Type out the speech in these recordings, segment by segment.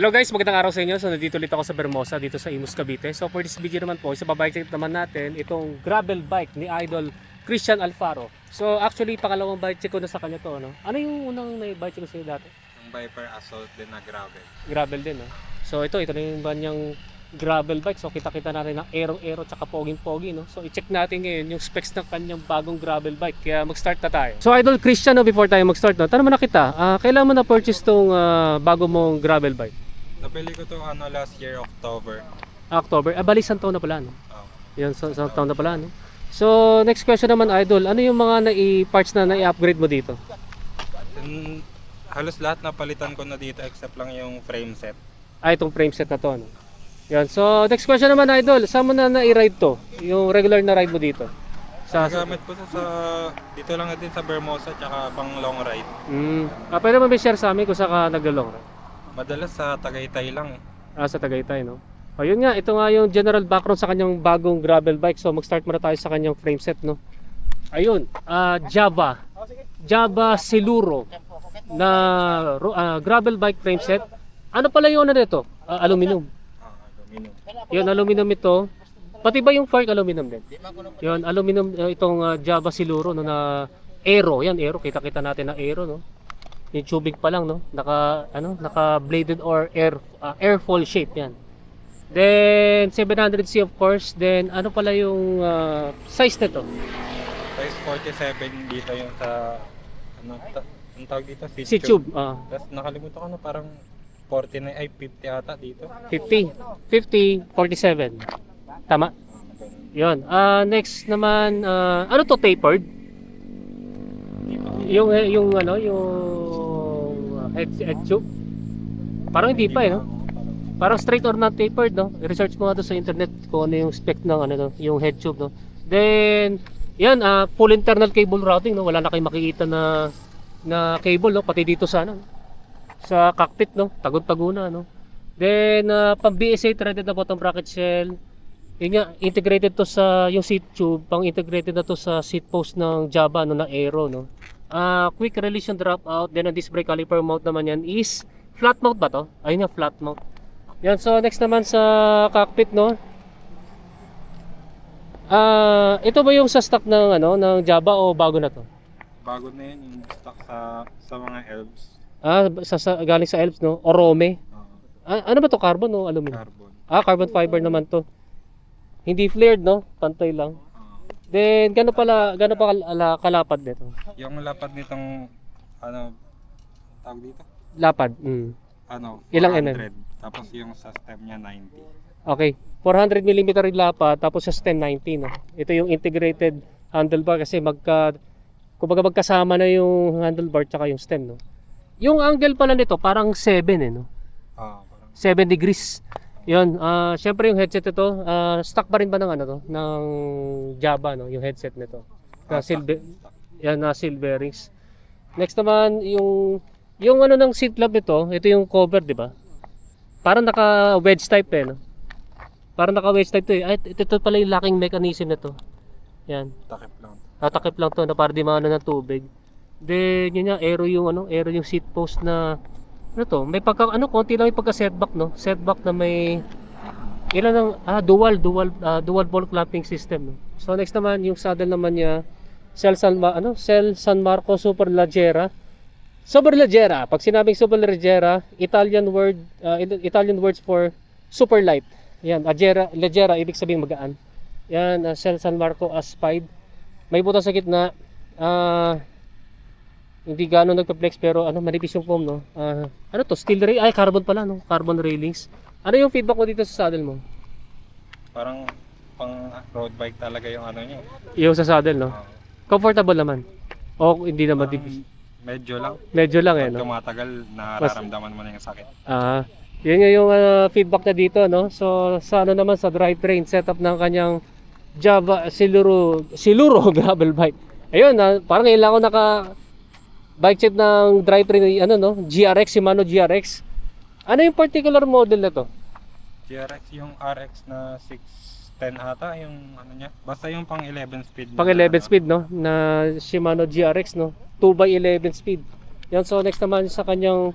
Hello guys, magandang araw sa inyo. So nandito ulit ako sa Bermosa dito sa Imus Cavite. So for this video naman po, sa babike trip naman natin itong gravel bike ni Idol Christian Alfaro. So actually pangalawang bike check ko na sa kanya to, no. Ano yung unang na bike check ko sa iyo dati? Yung Viper Assault din na gravel. Gravel din, no. So ito, ito na yung banyang gravel bike. So kita-kita natin ng aero-aero tsaka poging-pogi, no. So i-check natin ngayon yung specs ng kanyang bagong gravel bike. Kaya mag-start na tayo. So Idol Christian, no, before tayo mag-start, no, tanong mo na kita, ah, kailan mo na-purchase tong ah, bago mong gravel bike? Nabili ko to ano last year October. October. Ah, bali, isang taon na pala, no? Oh. Yan, sa isang taon na pala, no? So, next question naman, Idol. Ano yung mga nai-parts na nai-upgrade mo dito? Then, halos lahat na palitan ko na dito except lang yung frame set. Ah, itong frame set na to, no? Yan. So, next question naman, Idol. Saan mo na nai-ride to? Yung regular na ride mo dito? Sa... Nagamit ko to sa dito lang din sa Bermosa tsaka pang long ride. Mm. Ah, pwede mo ba share sa amin kung saan ka nag-long ride? Madalas sa Tagaytay lang eh. Ah, sa Tagaytay, no? O, yun nga. Ito nga yung general background sa kanyang bagong gravel bike. So, mag-start muna tayo sa kanyang frame set, no? Ayun. Ah, Java. Java Siluro na ah, gravel bike frame set. Ano pala yung ano nito? Ah, aluminum. Aluminum. Yun, aluminum ito. Pati ba yung fork aluminum din? Yun, aluminum uh, itong uh, Java Siluro no, na aero. Yan, aero. Kita-kita natin na aero, no? Yung tubing pa lang, no? Naka, ano, naka bladed or air, uh, airfoil shape yan. Then, 700C of course. Then, ano pala yung uh, size nito? Size 47 dito yung sa ano ta, ang tawag dito seat, Si tube. ah Tapos nakalimutan ko na parang 49 ay 50 ata dito. 50. 50, 47. Tama? Yun. Ah next naman, ah, ano to tapered? Yung eh, yung ano, yung head tube. Parang hindi pa eh, no? Parang straight or not tapered, no? I-research mo nga doon sa internet kung ano yung spec ng ano, no? yung head tube, no? Then, yan, ah, full internal cable routing, no? Wala na kayong makikita na na cable, no? Pati dito sa ano, sa cockpit, no? Tagod-tago na, no? Then, uh, pang BSA threaded na bottom bracket shell. Yun nga, integrated to sa yung seat tube, pang integrated na to sa seat post ng Java, no, na Aero, no? Ah, quick release yung drop out, then ang disc brake caliper mount naman yan is flat mount ba to? Ayun nga, flat mount. Yan, so next naman sa cockpit, no? Ah, ito ba yung sa stock ng ano, ng Java o bago na to? Bago na yun yung stock sa sa mga elves. Ah, sa, sa galing sa Elves, no? Orome. Ah, Ah, ano ba to? Carbon o aluminum? carbon. Ah, carbon fiber naman to. Hindi flared, no? Pantay lang. Then, gano'n pala, gano'n pa kala- kalapad nito? yung lapad nitong ano tawag dito? Lapad. Mm. Ano? Ilang 400. Tapos yung sa stem niya 90. Okay. 400 mm yung lapad, tapos sa stem 90, no? Ito yung integrated handlebar kasi magka, kumbaga magkasama na yung handlebar tsaka yung stem, no? Yung angle pala nito, parang 7, eh, no? Ah, parang 7 degrees. Yun, ah syempre yung headset ito, ah stock pa rin ba ng ano to? Ng Java, no? Yung headset nito. Na Ah, silver. Yan na seal bearings. Next naman yung yung ano ng seat lap ito, ito yung cover, 'di ba? Parang naka wedge type eh, no? Parang naka wedge type to eh. Ay, ito, ito pala yung locking mechanism na to. Yan. Takip lang. Tatakip lang to na para di maano ng tubig. Then yun nga, aero yung ano, aero yung seat post na ano to, may pagka ano, konti lang yung pagka setback, no? Setback na may ilan ang ah dual dual ah, dual ball clamping system, no? So next naman yung saddle naman niya Cell San Ma- ano, Cell San Marco Super Leggera. Super Leggera, pag sinabing Super Leggera, Italian word ah, It- Italian words for super light. Yan, Leggera, Leggera ibig sabihin magaan. Yan, uh, Cell San Marco Aspide. May butas sa gitna. Ah, hindi gano'n nagpa-flex pero ano, manipis yung foam, no? Ah, ano to? Steel rail? Ay, carbon pala, no? Carbon railings. Ano yung feedback mo dito sa saddle mo? Parang pang road bike talaga yung ano niya. Yung sa saddle, no? Ah, Comfortable naman. O hindi naman parang dipis. medyo lang. Medyo lang eh, no? tumatagal, nararamdaman mo na yung sakit. Ah, yun nga yung ah, feedback na dito, no? So, sa ano naman, sa drivetrain setup ng kanyang Java Siluro, Siluro gravel bike. Ayun, ah, parang ngayon lang ako naka bike chip ng drivetrain, ano, no? GRX, Shimano GRX. Ano yung particular model na to? GRX yung RX na 610 ata yung ano niya. Basta yung pang 11 speed. Pang na 11 ano. speed, no? Na Shimano GRX, no? 2x11 speed. Yan, so next naman sa kanyang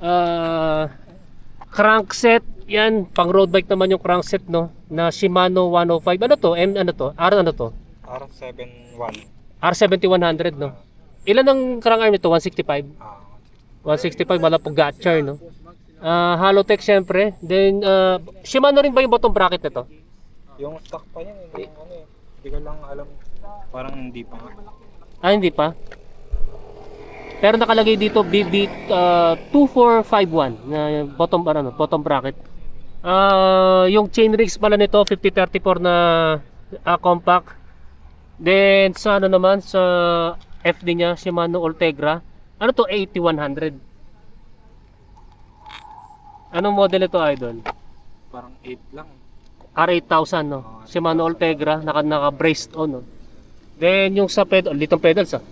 ah crankset, yan, pang road bike naman yung crankset, no? Na Shimano 105. Ano to? M, ano to? R, ano to? R71. R7100, no? Ilan ang crank arm nito? 165? Ah, 165, wala po gatcher, no? Ah, Halotech, syempre. Then, ah, Shimano rin ba yung bottom bracket nito? yung stock pa yan, eh, yung ano eh. Hindi ko lang alam. Parang hindi pa nga. Ah, hindi pa. Pero nakalagay dito BB uh, 2451 na bottom ano, bottom bracket. Ah, yung chain rigs pala nito 5034 na ah, compact. Then sa ano naman sa FD niya Shimano Ultegra. Ano to 8100? Anong model ito, idol? Parang 8 lang. R8000 no. Shimano Ultegra naka naka braced on no. Then yung sa pedal, litong pedals ah.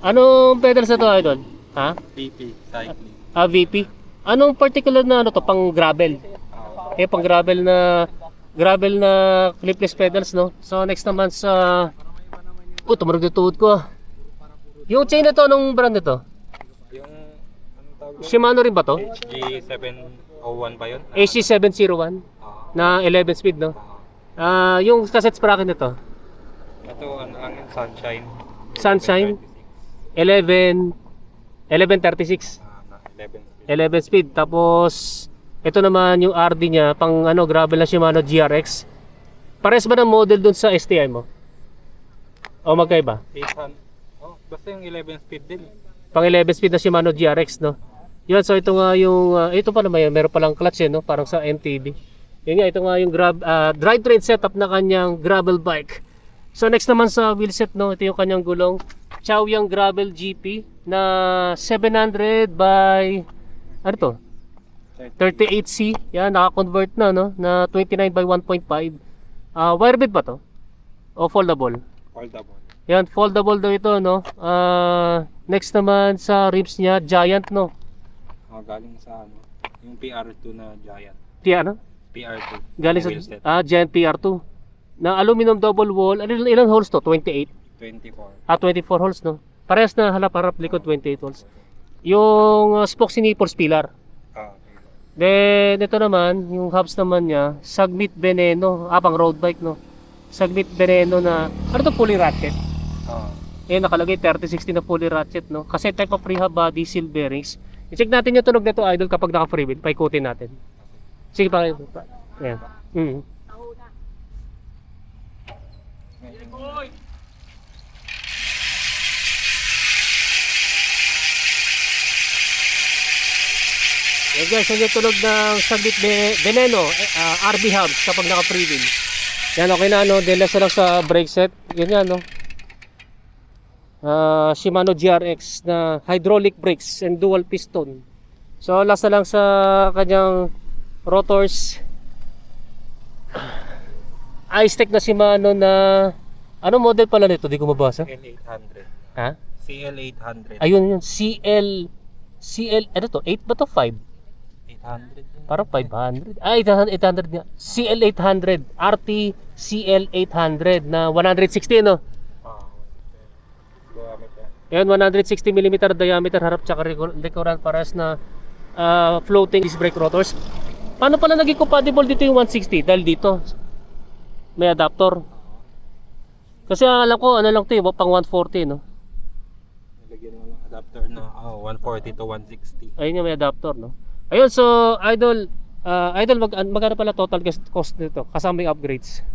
Anong pedals na to idol? Ha? PP, cycling. Ah, VP. Anong particular na ano to pang gravel? Ah, Eh pang gravel na gravel na clipless pedals no. So next naman sa Oh, tumarog yung tuhod ko. ah. Yung chain na to, anong brand nito? yung, anong tawag doon? Shimano rin ba to? HG701 ba yun? AC701 Ah, na 11 speed no. ah. Ah, yung cassette sprocket nito. ito, ano lang Sunshine. Sunshine 11 1136. Ah, na 11 speed. 11 speed. Tapos, ito naman yung RD niya, pang ano, gravel na Shimano GRX. Pares ba ng model dun sa STI mo? O magkaiba? 800. Basta yung 11 speed din. Pang 11 speed na Shimano GRX, no? Yun, so ito nga yung, ah, ito pala may, meron palang clutch eh, no? Parang sa MTB. Yun nga, ito nga yung grab, ah, drivetrain setup na kanyang gravel bike. So next naman sa wheelset, no? Ito yung kanyang gulong. Chaoyang Gravel GP na 700 by, ano to? 38C. Yan, naka-convert na, no? Na 29 by 1.5. Ah, wire bed ba to? O foldable? Foldable. Yan, foldable daw ito, no? Ah, next naman sa ribs niya, giant, no? Oh, galing sa ano, yung PR2 na Giant. P, ano? PR2. Galing wheelset. sa, ah, giant PR2. Na aluminum double wall. Ano, ilan, ilan holes to? 28? 24. Ah, 24 holes, no? Parehas na halap-harap likod, 28 holes. Yung uh, spokes ni Nipples pillar. Ah, Then, ito naman, yung hubs naman niya, Sagmit Veneno, ah, pang road bike, no? Sagmit Veneno na, ano to, pulley ratchet? Ah. Eh, nakalagay 3060 na pulley ratchet, no? Kasi type of rehab body, seal bearings. I-check natin yung tunog nito, idol, kapag naka-free wheel. Paikutin natin. Sige, pa. pa ayan. Mm. Yan guys, yan yung tunog ng Saglit Veneno, eh, ah, RB hubs kapag naka-free wheel. Yan, okay na, no? Na lang sa brake set. Yan yan, no? Ah, Shimano GRX na hydraulic brakes and dual piston. So last na lang sa kanyang rotors. I-stick na Shimano na ano model pala nito? Di ko mabasa. CL800. Ha? CL800. Ayun yun, CL CL ano to? 8 ba to 5? 800 din. Parang 500. Ah, 800, 800 nga. CL800, RT CL800 na 160 no? Ah. Diameter. Yan, 160 mm diameter harap tsaka likuran pares na ah, floating disc brake rotors. Paano pala naging compatible dito yung 160? Dahil dito may adapter. Kasi ang alam ko, ano lang ito, yung pang 140, no? Nilagyan mo ng adapter na ah, 140 to 160. Ayun yung may adapter, no? Ayun, so, idol, ah, idol, mag, magkano pala total cost- nito? Kasama yung upgrades.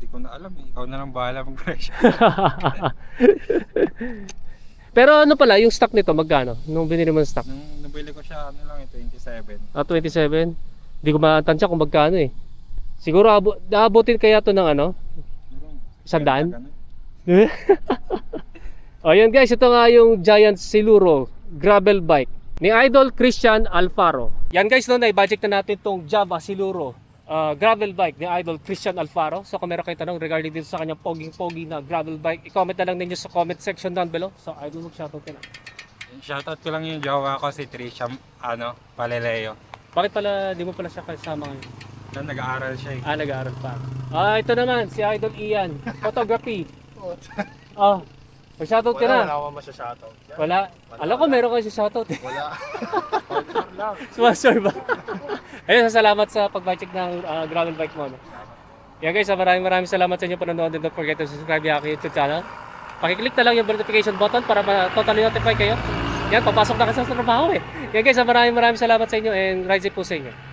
Hindi ko na alam eh. Ikaw na lang bahala mag-presyo. Pero ano pala, yung stock nito, magkano? Nung binili mo yung stock? Nung nabili ko siya, ano lang eh, 27. Ah, 27. Hindi ko matansya kung magkano eh. Siguro abo, aabutin kaya to ng ano? Sandaan? Ganun. o yun guys, ito nga yung Giant Siluro gravel bike ni Idol Christian Alfaro. Yan guys, no, na-budget na natin tong Java Siluro uh, gravel bike ni Idol Christian Alfaro. So kung meron kayong tanong regarding dito sa kanyang poging-pogi na gravel bike, i-comment na lang ninyo sa comment section down below. So Idol, mag-shoutout ka na. Shoutout ko lang yung jowa ko si Trisha, ano, Paleleo. Bakit pala, di mo pala siya kasama ngayon? Na nag-aaral siya eh. Ah, nag-aaral pa. Ah, ito naman, si Idol Ian. Photography. Oh, Mag-shoutout ka Wala, na. wala akong masya-shoutout. Yan. Wala. Alam ko meron kayo si shoutout eh. Wala. lang. Sponsor ba? Ayun, salamat sa pag-check ng uh, gravel bike mo. No? Yan guys, ah, maraming maraming salamat sa inyo panonood and don't forget to subscribe yung aking YouTube channel. Pakiclick na lang yung notification button para ma-totally notify kayo. Yan, papasok na kasi sa trabaho eh. Yan guys, ah, maraming maraming salamat sa inyo and ride safe po sa inyo.